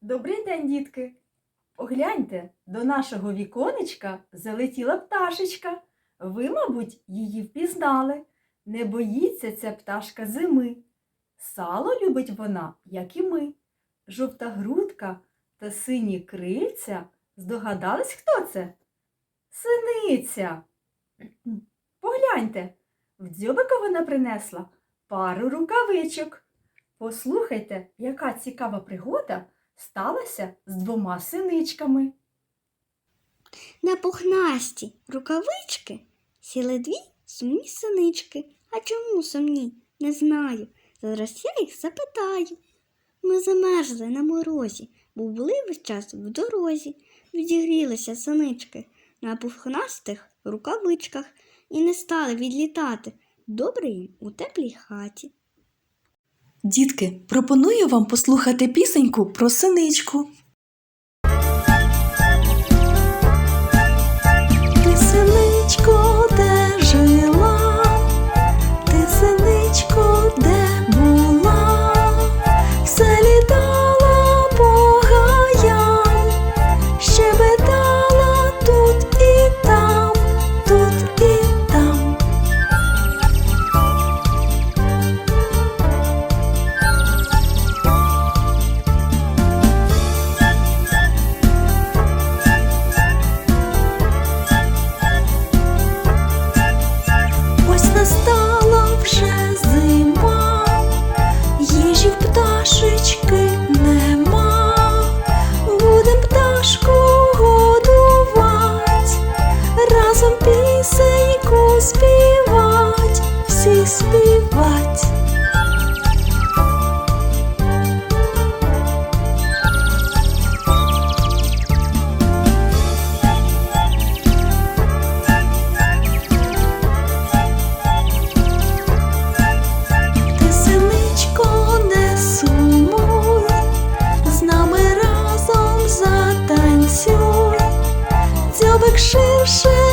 Добрий день, дітки! Погляньте, до нашого віконечка залетіла пташечка. Ви, мабуть, її впізнали. Не боїться ця пташка зими. Сало любить вона, як і ми. Жовта грудка та сині крильця. Здогадались, хто це? Синиця. Погляньте, в дзьобика вона принесла пару рукавичок. Послухайте, яка цікава пригода сталася з двома синичками. На пухнасті рукавички сіли дві сумні синички. А чому сумні? Не знаю. Зараз я їх запитаю. Ми замерзли на морозі, бо були весь час в дорозі. Відігрілися синички на пухнастих рукавичках і не стали відлітати. Добре їм у теплій хаті. Дітки, пропоную вам послухати пісеньку про синичку. Ти синичко, співать, всі співать. Ти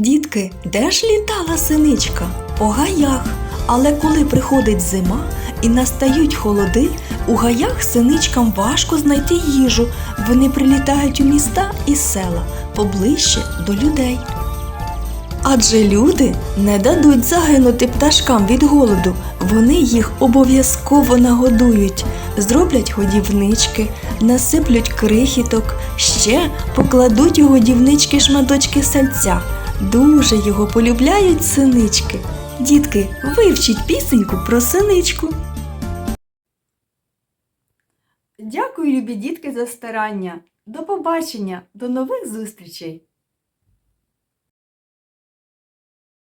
Дітки, де ж літала синичка? По гаях. Але коли приходить зима і настають холоди, у гаях синичкам важко знайти їжу. Вони прилітають у міста і села поближче до людей. Адже люди не дадуть загинути пташкам від голоду. Вони їх обов'язково нагодують, зроблять годівнички, насиплють крихіток, ще покладуть у годівнички шматочки сальця. Дуже його полюбляють синички. Дітки, вивчіть пісеньку про синичку. Дякую, любі дітки, за старання. До побачення, до нових зустрічей!